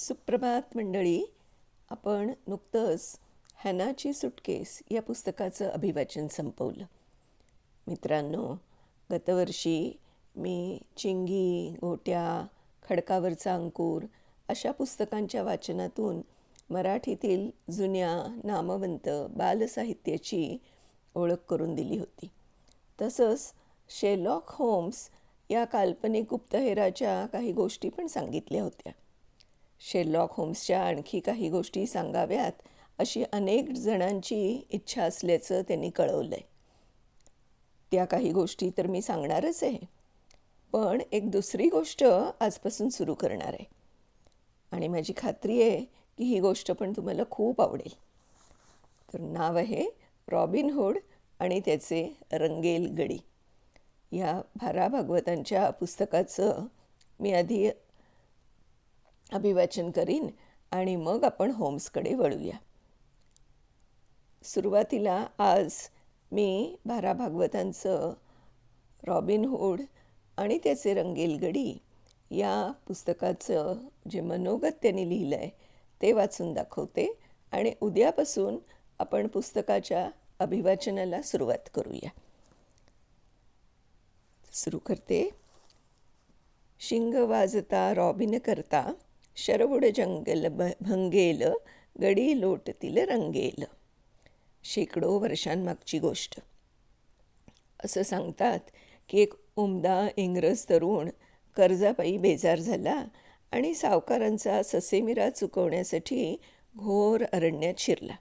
सुप्रभात मंडळी. आपण नुकतंच हॅनाची सुटकेस या पुस्तकाचं अभिवाचन संपवलं. मित्रांनो गतवर्षी मी चिंगी गोट्या खडकावरचा अंकुर अशा पुस्तकांच्या वाचनातून मराठीतील जुन्या नामवंत बालसाहित्याची ओळख करून दिली होती. तसंच शेलॉक होम्स या काल्पनिक गुप्तहेराच्या काही गोष्टी पण सांगितल्या होत्या. शेरलॉक होम्सच्या आणखी काही गोष्टी सांगाव्यात अशी अनेक जणांची इच्छा असल्याचं त्यांनी कळवलं आहे त्या काही गोष्टी तर मी सांगणारच आहे. पण एक दुसरी गोष्ट आजपासून सुरू करणार आहे. आणि माझी खात्री आहे की ही गोष्ट पण तुम्हाला खूप आवडेल. तर नाव आहे रॉबिन हुड आणि त्याचे रंगेल गडी. या भारा भागवतांच्या पुस्तकाचं मी आधी अभिवाचन करीन आणि मग आपण होम्सकडे वळूया. सुरुवातीला आज मी भारा भागवतांचं रॉबिनहूड आणि त्याचे रंगेल गडी या पुस्तकाचं जे मनोगत त्यांनी लिहिलं आहे ते वाचून दाखवते आणि उद्यापासून आपण पुस्तकाच्या अभिवाचनाला सुरुवात करूया. सुरू करते. शिंग वाजता रॉबिन करता शरवुड जंगल भ भंगेल गडी लोटतील रंगेल शेकडो वर्षांमागची गोष्ट असं सांगतात की एक उमदा इंग्रज तरुण कर्जापायी बेजार झाला आणि सावकारांचा ससेमिरा चुकवण्यासाठी घोर अरण्यात शिरला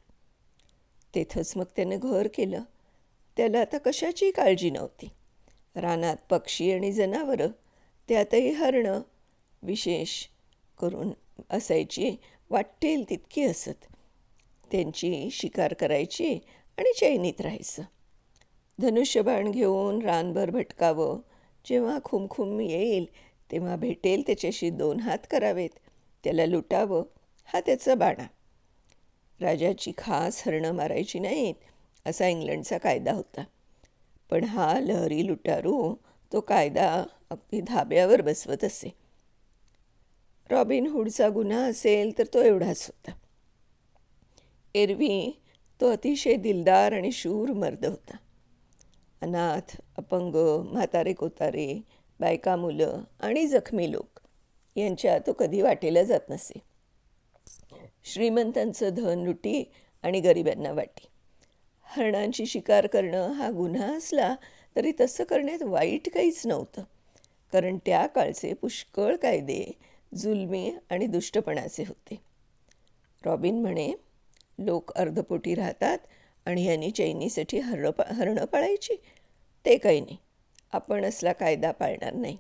तेथंच मग त्यानं घर केलं त्याला आता कशाची काळजी नव्हती रानात पक्षी आणि जनावरं त्यातही हरणं विशेष करून असायची वाटेल तितकी असत. त्यांची शिकार करायची आणि चैनीत राहायचं. धनुष्यबाण घेऊन रानभर भटकावं. जेव्हा खुमखुम येईल तेव्हा भेटेल त्याच्याशी दोन हात करावेत. त्याला लुटावं हा त्याचा बाणा. राजाची खास हरणं मारायची नाहीत असा इंग्लंडचा कायदा होता. पण हा लहरी लुटारू तो कायदा अगदी धाब्यावर बसवत असे. रॉबिन हुडचा गुन्हा असेल तर तो एवढाच होता. एरवी तो अतिशय दिलदार आणि शूर मर्द होता. अनाथ अपंग म्हातारे कोतारे बायका मुलं आणि जखमी लोक यांच्या तो कधी वाटेला जात नसे. श्रीमंतांचं धन लुटी आणि गरिबांना वाटी. हरणांची शिकार करणं हा गुन्हा असला तरी तसं करण्यात वाईट काहीच नव्हतं. कारण त्या काळचे पुष्कळ कायदे जुलमी आणि दुष्टपणाचे होते. रॉबिन म्हणे लोक अर्धपोटी राहतात आणि यांनी चैनीसाठी हरण पा हरणं पाळायची? ते काही नाही. आपण असला कायदा पाळणार नाही.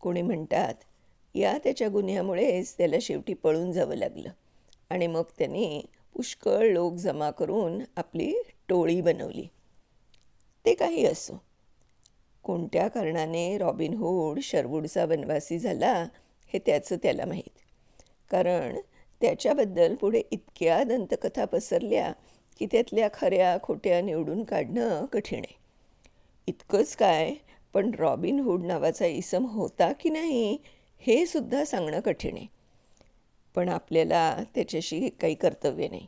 कोणी म्हणतात या त्याच्या गुन्ह्यामुळेच त्याला शेवटी पळून जावं लागलं आणि मग त्याने पुष्कळ लोक जमा करून आपली टोळी बनवली. ते काही असो. कोणत्या कारणाने रॉबिन हूड शरवूडचा वनवासी झाला हे त्याचं त्याला माहीत. कारण त्याच्याबद्दल पुढे इतक्या दंतकथा पसरल्या की त्यातल्या खऱ्या खोट्या निवडून काढणं कठीण आहे. इतकंच काय पण रॉबिन हुड नावाचा इसम होता की नाही हे सुद्धा सांगणं कठीण आहे. पण आपल्याला त्याच्याशी काही कर्तव्य नाही.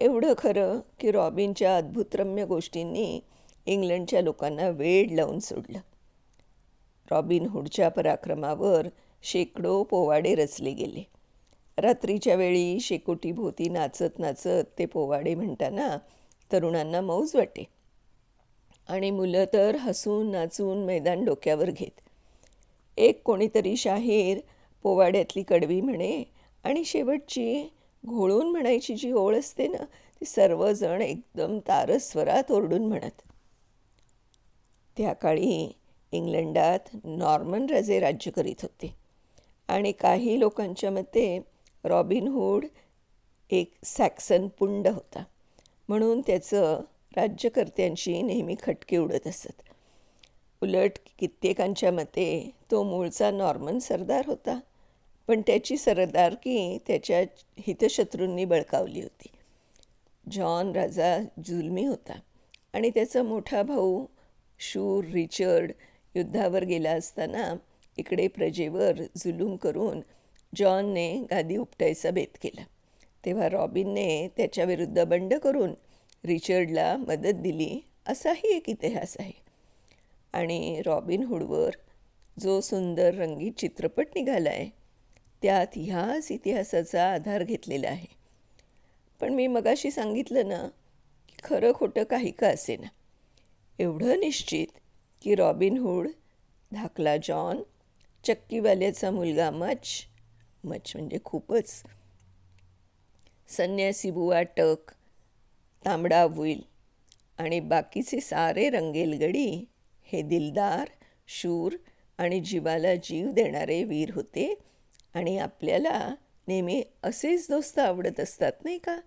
एवढं खरं की रॉबिनच्या अद्भुतरम्य गोष्टींनी इंग्लंडच्या लोकांना वेड लावून सोडलं. रॉबिन हुडच्या पराक्रमावर शेकडो पोवाडे रचले गेले. रात्रीच्या वेळी शेकोटीभोवती नाचत नाचत ते पोवाडे म्हणताना तरुणांना मौज वाटे. आणि मुलं तर हसून नाचून मैदान डोक्यावर घेत. एक कोणीतरी शाहीर पोवाड्यातली कडवी म्हणे आणि शेवटची घोळून म्हणायची जी ओळ असते ना ती सर्वजण एकदम तारस्वरात ओरडून म्हणत. त्या काळी इंग्लंडात नॉर्मन राजे राज्य करीत होते. आणि काही लोकांच्या मते रॉबिनहूड एक सॅक्सन पुंड होता. म्हणून त्याचं राज्यकर्त्यांशी नेहमी खटके उडत असत. उलट कित्येकांच्या मते तो मूळचा नॉर्मन सरदार होता. पण त्याची सरदारकी त्याच्या हितशत्रूंनी बळकावली होती. जॉन राजा जुलमी होता. आणि त्याचा मोठा भाऊ शूर रिचर्ड युद्धावर गेला असताना इकडे प्रजेवर जुलूम करून जॉनने गादी उपटायचा बेत केला. तेव्हा रॉबिनने त्याच्याविरुद्ध बंड करून रिचर्डला मदत दिली असाही एक इतिहास आहे. आणि रॉबिन हुडवर जो सुंदर रंगीत चित्रपट निघाला आहे त्यात ह्याच इतिहासाचा आधार घेतलेला आहे. पण मी मगाशी सांगितलं ना की खरं खोटं काही का असेना. एवढं निश्चित की रॉबिन हुड धाकला जॉन चक्कीवाल्याचा मुलगा मच. मच म्हणजे खूपच. संन्यासी बुवा टक तांबडा वुईल आणि बाकीचे सारे रंगेलगडी हे दिलदार शूर आणि जीवाला जीव देणारे वीर होते आणि आपल्याला नेहमी असेच दोस्त आवडत असतात नाही का?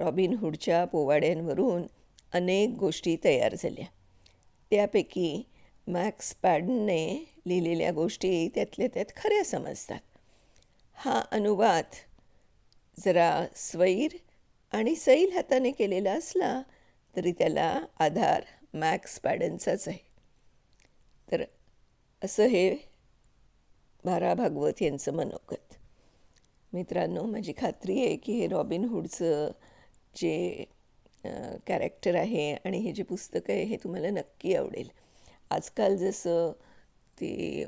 रॉबिन हुडच्या पोवाड्यांवरून अनेक गोष्टी तयार झाल्या. त्यापैकी मॅक्स पॅडनने लिहिलेल्या गोष्टी त्यातल्या त्यात खऱ्या समजतात. हा अनुवाद जरा स्वैर आणि सैल हाताने केलेला असला तरी त्याला आधार मॅक्स पॅडनचाच आहे. तर असं हे भारा भागवत यांचं मनोगत. मित्रांनो माझी खात्री आहे की हे रॉबिन हुडचं जे कॅरेक्टर आहे आणि हे जे पुस्तक आहे हे तुम्हाला नक्की आवडेल. आजकाल जसं ते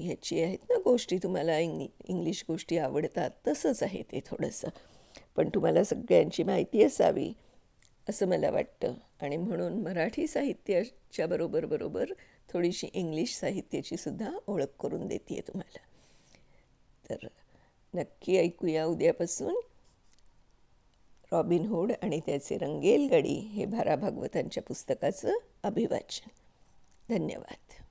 ह्याची आहेत ना गोष्टी तुम्हाला इंग इंग्लिश गोष्टी आवडतात तसंच आहे ते थोडंसं. पण तुम्हाला सगळ्यांची माहिती असावी असं मला वाटतं. आणि म्हणून मराठी साहित्याच्या बरोबर बरोबर थोडीशी इंग्लिश साहित्याची सुद्धा ओळख करून देते आहे तुम्हाला. तर नक्की ऐकूया उद्यापासून रॉबिन हुड आणि त्याचे रंगेल गडी हे भारा भागवतांच्या पुस्तकाचं अभिवाचन. धन्यवाद.